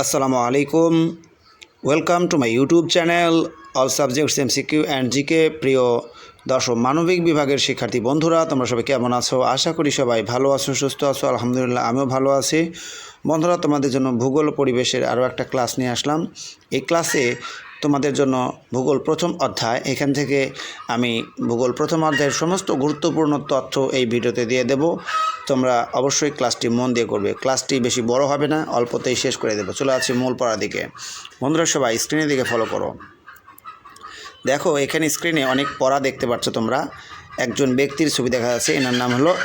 আসসালামু আলাইকুম welcome to my YouTube channel all subjects MCQ and GK প্রিয় দর্শক মানবিক বিভাগের শিক্ষার্থী বন্ধুরা তোমরা সবাই কেমন আছো? আশা করি সবাই ভালো আছো, সুস্থ আছো, আলহামদুলিল্লাহ আমিও ভালো আছি। বন্ধুরা, তোমাদের জন্য ভূগোল পরিবেশের আরও একটা ক্লাস নিয়ে আসলাম। এই ক্লাসে তোমাদের জন্য ভূগোল প্রথম অধ্যায়। এখান থেকে আমি ভূগোল প্রথম অধ্যায়ের সমস্ত গুরুত্বপূর্ণ তথ্য এই ভিডিওতে দিয়ে দেব। তোমরা অবশ্যই ক্লাসটি মন দিয়ে করবে। ক্লাসটি বেশি বড় হবে না, অল্পতেই শেষ করে দেবো। চলে আছি মূল পড়ার দিকে। বন্ধুরা সবাই স্ক্রিনের দিকে ফলো করো। দেখো, এখানে স্ক্রিনে অনেক পড়া দেখতে পাচ্ছ তোমরা। একজন ব্যক্তির ছবি দেখা যাচ্ছে এনার নাম হলো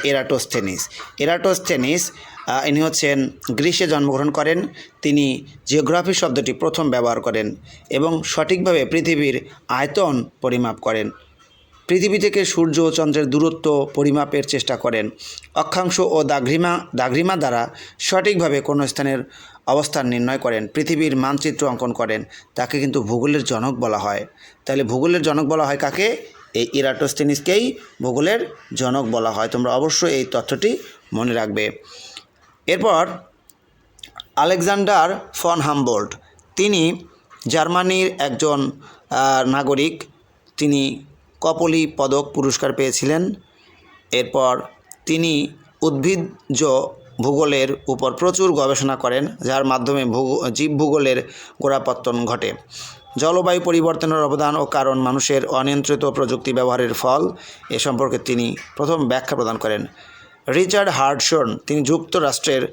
এরাটোস্থেনিস আহ, ইনি হচ্ছেন গ্রীসে জন্মগ্রহণ করেন তিনি জিওগ্রাফি শব্দটি প্রথম ব্যবহার করেন এবং সঠিকভাবে পৃথিবীর আয়তন পরিমাপ করেন। পৃথিবী থেকে সূর্য ও চন্দ্রের দূরত্ব পরিমাপের চেষ্টা করেন। অক্ষাংশ ও দাঘ্রিমা দাঘ্রিমা দ্বারা সঠিকভাবে কোনো স্থানের অবস্থান নির্ণয় করেন পৃথিবীর মানচিত্র অঙ্কন করেন তাকে কিন্তু ভূগোলের জনক বলা হয়। তাহলে ভূগোলের জনক বলা হয় কাকে? এই ইরাটোস্টেনিসকেই ভূগোলের জনক বলা হয়। তোমরা অবশ্যই এই তথ্যটি মনে রাখবে। এরপর আলেকজান্ডার ফন হামবোল্ট। তিনি জার্মানির একজন নাগরিক। তিনি কপলি পদক পুরস্কার পেয়েছিলেন। এরপর তিনি উদ্ভিজ্জ ভূগোলের উপর প্রচুর গবেষণা করেন, যার মাধ্যমে ভূগো- জীব ভূগোলের গোড়াপত্তন ঘটে। জলবায়ু পরিবর্তনের অবদান ও কারণ মানুষের অনিয়ন্ত্রিত প্রযুক্তি ব্যবহারের ফল এ সম্পর্কে তিনি প্রথম ব্যাখ্যা প্রদান করেন। রিচার্ড হার্ডশন তিনি যুক্তরাষ্ট্রের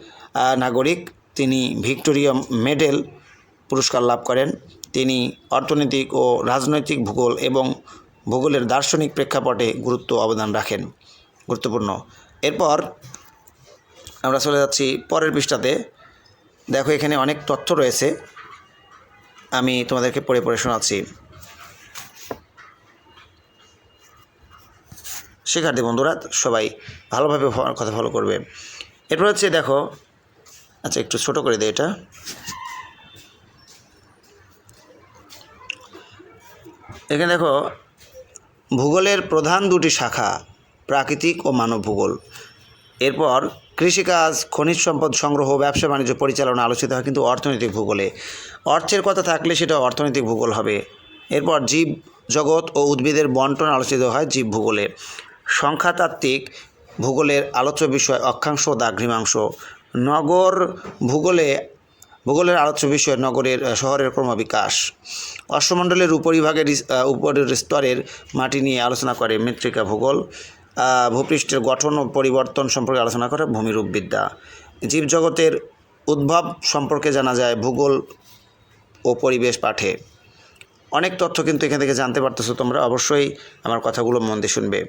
নাগরিক। তিনি ভিক্টোরিয়া মেডেল পুরস্কার লাভ করেন। তিনি অর্থনৈতিক ও রাজনৈতিক ভূগোল এবং ভূগোলের দার্শনিক প্রেক্ষাপটে গুরুত্ব অবদান রাখেন। গুরুত্বপূর্ণ। এরপর আমরা চলে যাচ্ছি পরের পৃষ্ঠাতে। দেখো এখানে অনেক তথ্য রয়েছে। আমি তোমাদেরকে পড়ে পড়ে শোনাচ্ছি। শিক্ষার্থী বন্ধুরা, সবাই ভালোভাবে কথা ফলো করবে। এরপর হচ্ছে দেখো আচ্ছা একটু ছোট করে দে এটা। এখানে দেখো, ভূগোলের প্রধান দুটি শাখা, প্রাকৃতিক ও মানব ভূগোল এরপর কৃষিকাজ, খনিজ সম্পদ সংগ্রহ, ব্যবসা বাণিজ্য পরিচালনা আলোচিত হয় কিন্তু অর্থনৈতিক ভূগোলে। অর্থের কথা থাকলে সেটা অর্থনৈতিক ভূগোল হবে। এরপর জীব জগৎ ও উদ্ভিদের বন্টন আলোচিত হয় জীব ভূগোলে। সংখ্যাতাত্ত্বিক ভূগোলের আলোচ্য বিষয় অক্ষাংশ দাঘ্রিমাংশ নগর ভূগোলে, ভূগোলের আলোচ্য বিষয় নগরের শহরের ক্রমবিকাশ। অশ্বমণ্ডলের উপরিভাগের উপরের স্তরের মাটি নিয়ে আলোচনা করে মৃত্তিকা ভূগোল। ভূপৃষ্ঠের গঠন ও পরিবর্তন সম্পর্কে আলোচনা করে ভূমিরূপবিদ্যা। জীবজগতের উদ্ভব সম্পর্কে জানা যায় ভূগোল ও পরিবেশ পাঠে। অনেক তথ্য কিন্তু এখান থেকে জানতে পারতেছো তোমরা, অবশ্যই আমার কথাগুলো মন দিয়ে শুনবে।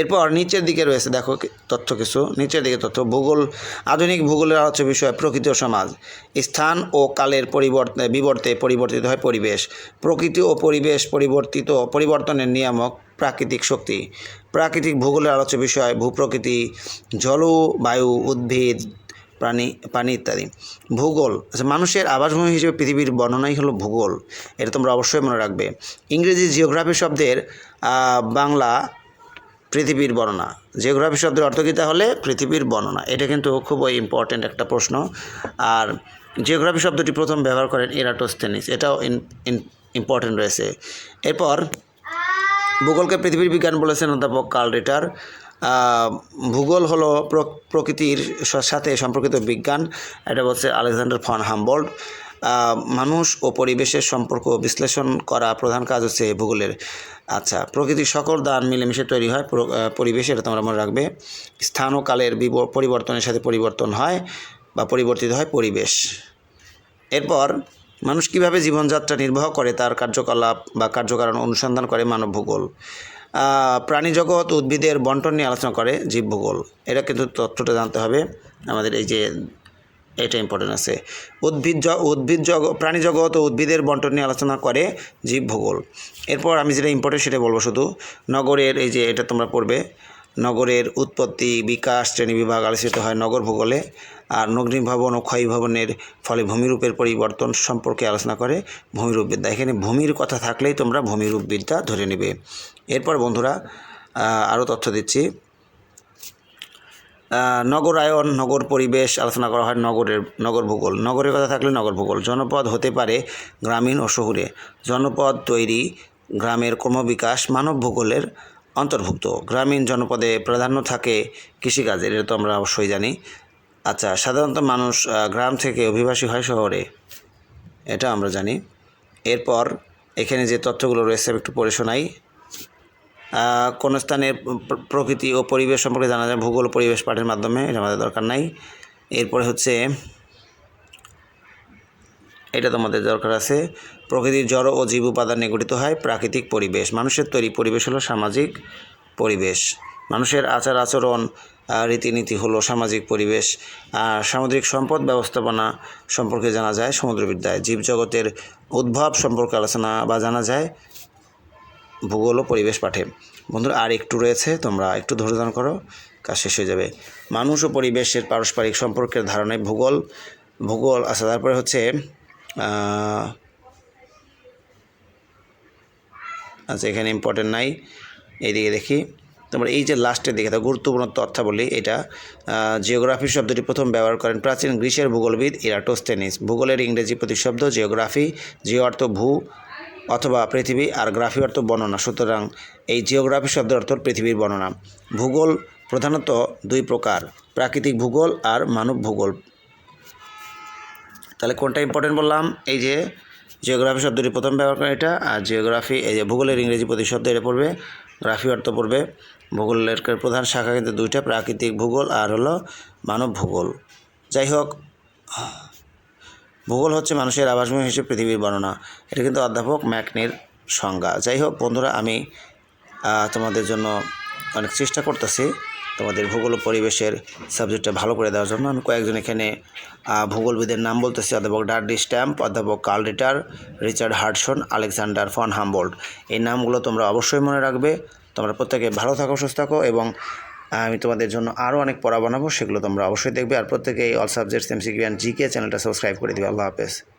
এরপর নিচের দিকে রয়েছে, দেখো তথ্য কিছু। নিচের দিকে তথ্য, ভূগোল, আধুনিক ভূগোলের আলোচ্য বিষয়, প্রকৃতি ও সমাজ। স্থান ও কালের পরিবর্তন বিবর্তে পরিবর্তিত হয় পরিবেশ। প্রকৃতি ও পরিবেশ পরিবর্তিত, পরিবর্তনের নিয়ামক প্রাকৃতিক শক্তি। প্রাকৃতিক ভূগোলের আলোচ্য বিষয়, ভূপ্রকৃতি জলবায়ু উদ্ভিদ, প্রাণী প্রাণী ইত্যাদি। ভূগোল আচ্ছা মানুষের আবাসভূমি হিসেবে পৃথিবীর বর্ণনাই হলো ভূগোল। এটা তোমরা অবশ্যই মনে রাখবে। ইংরেজি জিওগ্রাফি শব্দের বাংলা পৃথিবীর বর্ণনা। জিওগ্রাফি শব্দের অর্থ কী তাহলে? পৃথিবীর বর্ণনা। এটা কিন্তু খুবই ইম্পর্ট্যান্ট একটা প্রশ্ন। আর জিওগ্রাফি শব্দটি প্রথম ব্যবহার করেন এরাটোস্থেনিস। এটাও ইম্পর্ট্যান্ট রয়েছে। এরপর, ভূগোলকে পৃথিবীর বিজ্ঞান বলেছেন অধ্যাপক কার্ল রিটার। ভূগোল হলো প্র- প্রকৃতির সাথে সম্পর্কিত বিজ্ঞান। এটা বলছে আলেকজান্ডার ফন হামবোল্ড মানুষ ও পরিবেশের সম্পর্ক বিশ্লেষণ করা প্রধান কাজ হচ্ছে ভূগোলের। আচ্ছা প্রকৃতির সকল দান মিলেমিশে তৈরি হয় পরিবেশ এটা তোমরা মনে রাখবে। স্থান ও কালের পরিবর্তনের সাথে পরিবর্তন হয় বা পরিবর্তিত হয় পরিবেশ। এরপর মানুষ কীভাবে জীবনযাত্রা নির্বাহ করে তার কার্যকলাপ বা কার্যকারণ অনুসন্ধান করে মানব ভূগোল? আহ, প্রাণীজগৎ উদ্ভিদের বন্টন নিয়ে আলোচনা করে জীব ভূগোল। এটা কিন্তু তথ্যটা জানতে হবে। আমাদের এই যে এটা ইম্পর্টেন্ট আছে। উদ্ভিদ উদ্ভিদ জগৎ প্রাণী জগৎ ও উদ্ভিদের বন্টন নিয়ে আলোচনা করে জীব ভূগোল। এরপর আমি যেটা ইম্পর্টেন্ট সেটা বলব শুধু, নগরের এই যে এটা তোমরা পড়বে, নগরের উৎপত্তি, বিকাশ শ্রেণীবিভাগ আলোচিত হয় নগর ভূগোলে, আর নগ্নী ভবন ও ক্ষয় ভবনের ফলে ভূমিরূপের পরিবর্তন সম্পর্কে আলোচনা করে ভূমিরূপবিদ্যা এখানে ভূমির কথা থাকলেই তোমরা ভূমিরূপবিদ্যা ধরে নেবে। এরপর বন্ধুরা আরও তথ্য দিচ্ছি। নগরায়ন নগর পরিবেশ আলোচনা করা হয় নগরের, নগর ভূগোল। নগরের কথা থাকলে নগর ভূগোল। জনপদ হতে পারে গ্রামীণ ও শহুরে। জনপদ তৈরি গ্রামের ক্রমবিকাশ মানব ভূগোলের অন্তর্ভুক্ত। গ্রামীণ জনপদে প্রাধান্য থাকে কৃষিকাজের, এটা তো আমরা অবশ্যই জানি। আচ্ছা সাধারণত মানুষ গ্রাম থেকে অভিবাসী হয় শহরে। এটা আমরা জানি। এরপর এখানে যে তথ্যগুলো রয়েছে একটু পড়ে শোনাই। কোন স্থানের প্রকৃতি ও পরিবেশ সম্পর্কে জানা যায় ভূগোল পরিবেশ পাঠের মাধ্যমে, এটা আমাদের দরকার নাই। এরপরে হচ্ছে, এটা তোমাদের দরকার আছে, প্রকৃতির জড় ও জীব উপাদান গঠিত হয়, প্রাকৃতিক পরিবেশ। মানুষের তৈরি পরিবেশ হলো সামাজিক পরিবেশ। মানুষের আচার আচরণ রীতিনীতি হলো সামাজিক পরিবেশ। সামুদ্রিক সম্পদ ব্যবস্থাপনা সম্পর্কে জানা যায় সমুদ্রবিদ্যায়। জীবজগতের উদ্ভব সম্পর্কে আলোচনা বা জানা যায়। ভূগোল ও পরিবেশ পাঠে। বন্ধুরা, আর একটু রয়েছে, তোমরা একটু ধৈর্য ধারণ করো, কাজ শেষ হয়ে যাবে। মানুষ ও পরিবেশের পারস্পরিক সম্পর্কের ধারণায় ভূগোল ভূগোল আচ্ছা তারপরে হচ্ছে আচ্ছা এখানে ইম্পর্টেন্ট নাই, এইদিকে দেখি। তোমরা এই যে লাস্টের দিকে, তো গুরুত্বপূর্ণ তথ্যাবলী, এটা জিওগ্রাফি শব্দটি প্রথম ব্যবহার করেন প্রাচীন গ্রিসের ভূগোলবিদ ইরাটোস্টেনিস ভূগোলের ইংরেজি প্রতিশব্দ জিওগ্রাফি জিও অর্থ ভূ অথবা পৃথিবী আর গ্রাফি অর্থ বর্ণনা। সুতরাং এই জিওগ্রাফি শব্দের অর্থ পৃথিবীর বর্ণনা। ভূগোল প্রধানত দুই প্রকার, প্রাকৃতিক ভূগোল আর মানব ভূগোল। তাহলে কোনটা ইম্পর্টেন্ট বললাম? এই যে জিওগ্রাফি শব্দটি প্রথম ব্যবহার করে এটা, আর জিওগ্রাফি, এই যে ভূগোলের ইংরেজি প্রতিশব্দ এটা পড়বে গ্রাফি অর্থ পড়বে। ভূগোলের প্রধান শাখা কিন্তু দুইটা, প্রাকৃতিক ভূগোল আর হলো মানব ভূগোল। যাই হোক ভূগোল হচ্ছে মানুষের আবাসভূমি হিসেবে পৃথিবীর বর্ণনা। এটা কিন্তু অধ্যাপক ম্যাকনের সংজ্ঞা। যাই হোক, বন্ধুরা, আমি তোমাদের জন্য অনেক চেষ্টা করতেছি তোমাদের ভূগোল পরিবেশের সাবজেক্টটা ভালো করে দেওয়ার জন্য। আমি কয়েকজন এখানে ভূগোলবিদের নাম বলতেছি। অধ্যাপক ডার্ডি স্ট্যাম্প, অধ্যাপক Carl Ritter, Richard Hartshorne Alexander von Humboldt. এই নামগুলো তোমরা অবশ্যই মনে রাখবে। তোমরা প্রত্যেকে ভালো থাকো, সুস্থ থাকো এবং আমি তোমাদের জন্য আরও অনেক পড়া বানাবো, সেগুলো তোমরা অবশ্যই দেখবে। আর প্রত্যেকে এই all subjects MCQ and GK চ্যানেলটা সাবস্ক্রাইব করে দিবে। আল্লাহ হাফেজ।